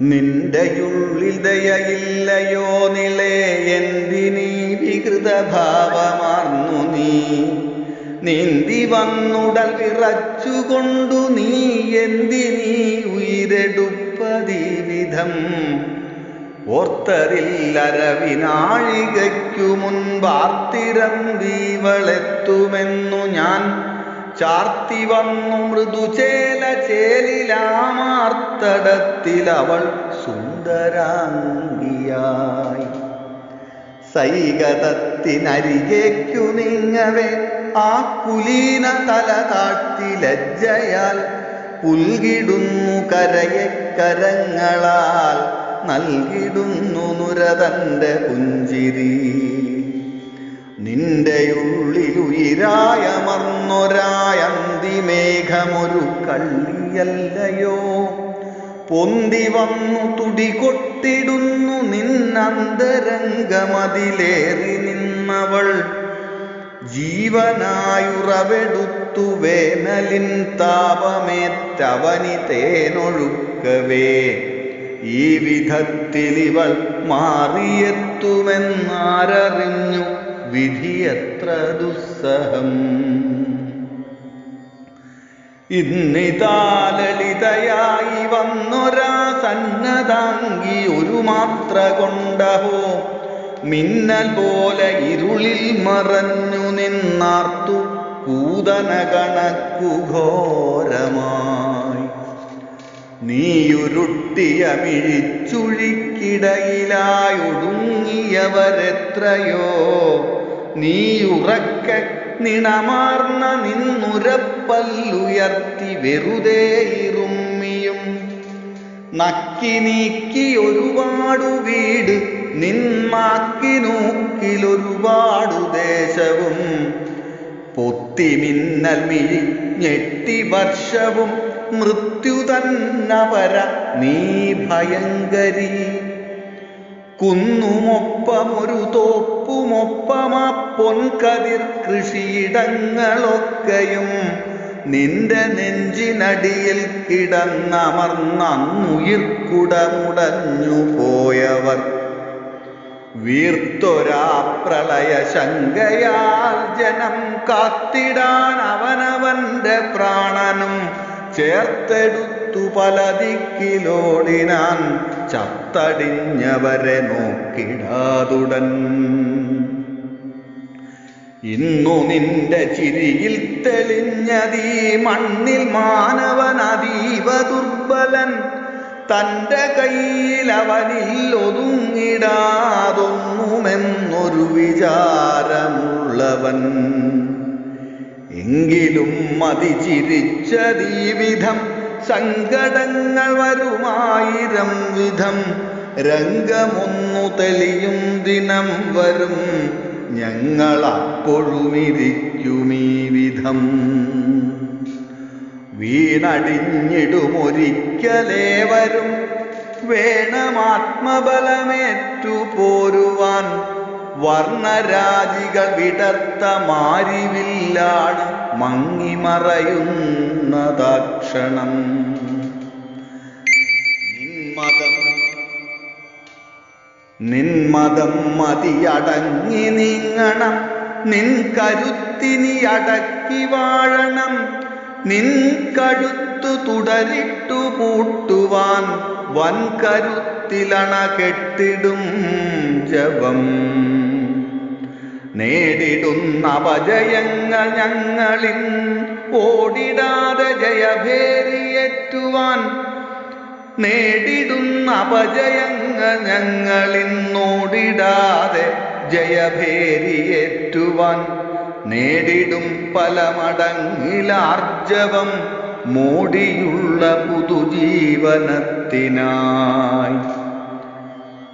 നിന്റെയുള്ളിൽ ദയയില്ലയോ നിളേ എന്തിനീ വികൃതഭാവമാർന്നു നീ? നീന്തി വന്നുടൽ വിറച്ചുകൊണ്ടു നീ എന്തിനീ ഉയരെടുപ്പതീ വിധം ഓർത്തതില്ലരവിനാഴികയ്ക്കു മുൻപാർത്തിരം ദീവളെത്തുമെന്നു ഞാൻ ചാർത്തി വന്നു മൃദുചേല ചേലിലാമാർത്തടത്തിൽ അവൾ സുന്ദരാംഗിയായി. സൈകതത്തിനരികേക്കു നിങ്ങവേ ആ കുലീന തല താഴ്ത്തി ലജ്ജയാൽ പുൽകിടുന്നു കരയെ കരങ്ങളാൽ നൽകിടുന്നു നുരതന്റെ പുഞ്ചിരി. നിന്റെ ഉള്ളിലുയിരായമർന്നൊരായന്തിമേഘമൊരു കള്ളിയല്ലയോ? പൊന്തി വന്നു തുടി കൊട്ടിടുന്നു നിന്നന്തരംഗമതിലേറി നിന്നവൾ. ജീവനായുറവെടുത്തു വേനലിൻ താപമേറ്റവനി തേനൊഴുക്കവേ. ഈ വിധത്തിലിവൾ മാറിയെത്തുമെന്നാരറിഞ്ഞു. വിധിയത്ര ദുസ്സഹം. ഇന്നിതാലളിതയായി വന്നൊരാ സന്നതാങ്കി ഒരു മാത്ര കൊണ്ടഹോ. മിന്നൽ പോലെ ഇരുളിൽ മറഞ്ഞു നിന്നാർത്തു കൂതന കണക്കു ഘോരമായി. നീയുരുട്ടിയ മിഴിച്ചുഴിക്കിടയിലായൊടുങ്ങിയവരെത്രയോ നീയുറക്ക നിണമാർന്ന നിന്നുരപ്പല്ലുയർത്തി വെറുതെ ഇറുമ്മിയും നക്കി നീക്കി ഒരുപാടു വീട് നിന്മാക്കിനൂക്കിലൊരുപാടു ദേശവും. പൊത്തി മിന്നൽ മിഴി ഞെട്ടി വർഷവും മൃത്യു തന്നവര നീ ഭയങ്കരി. കുന്നുമൊപ്പമൊരു തോപ്പുമൊപ്പമാ പൊൻകതിർ കൃഷിയിടങ്ങളൊക്കെയും നിന്റെ നെഞ്ചിനടിയിൽ കിടന്നമർന്നുയിർക്കുടമുടഞ്ഞു പോയവർ വീർത്തൊരാ പ്രളയ ശങ്കയാൽ ജനം കാത്തിടാൻ അവനവന്റെ പ്രാണനും ചേർത്തെടുത്തു പല ദിക്കിലോടിനാൻ ചത്തടിഞ്ഞവരെ നോക്കിടാതുടൻ. ഇന്നു നിന്റെ ചിരിയിൽ തെളിഞ്ഞതീ മണ്ണിൽ മാനവൻ അതീവ ദുർബലൻ. തന്റെ കയ്യിൽ അവനിൽ ഒതുങ്ങിടാതൊന്നുമെന്നൊരു വിചാരമുള്ളവൻ. എങ്കിലും മതി സങ്കടങ്ങൾ വരുമായിരം വിധം. രംഗമൊന്നു തെളിയും ദിനം വരും. ഞങ്ങളപ്പോഴുമിരിക്കുമീ വിധം. വീണടിഞ്ഞിടുമൊരിക്കലേ വരും. വേണമാത്മബലമേറ്റു പോരുവാൻ. വർണരാജികൾ വിടർത്ത മാരിവില്ലാണ്. മങ്ങിമറയുന്നതാക്ഷണം. നിന്മതം നിന്മതം മതിയടങ്ങി നീങ്ങണം. നിൻ കരുത്തിനി അടക്കി വാഴണം. നിൻ കഴുത്തു തുടരിട്ടു പൂട്ടുവാൻ വൻ കരുത്തിലണ കെട്ടിടും ജപം. നേടിടുന്ന അപജയങ്ങൾ ഞങ്ങളിൽ ഓടിടാതെ ജയഭേരിയേറ്റുവാൻ നേടിടുന്ന അപജയങ്ങൾ ഞങ്ങളിൽ ഞങ്ങളിന്നോടിടാതെ ജയഭേരിയേറ്റുവാൻ നേടിടും പല മടങ്ങിലാർജവം മോടിയുള്ള പുതുജീവനത്തിനായി.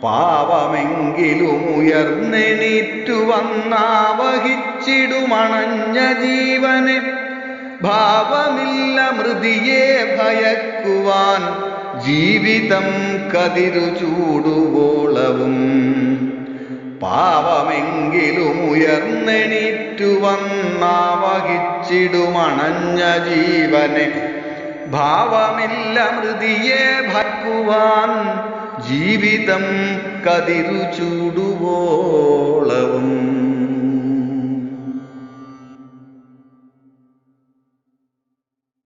പാവമെങ്കിലും ഉയർന്നെണീറ്റു വന്നാവഹിച്ചിടുമണഞ്ഞ ജീവനെ. ഭാവമില്ല മൃതിയെ ഭയക്കുവാൻ ജീവിതം കതിരു ചൂടുവോളവും. പാവമെങ്കിലും ഉയർന്നെണീറ്റു വന്നാവഹിച്ചിടുമണഞ്ഞ ജീവനെ. ഭാവമില്ല മൃതിയെ ഭക്കുവാൻ ജീവിതം കതിരു ചൂടുവോളവും.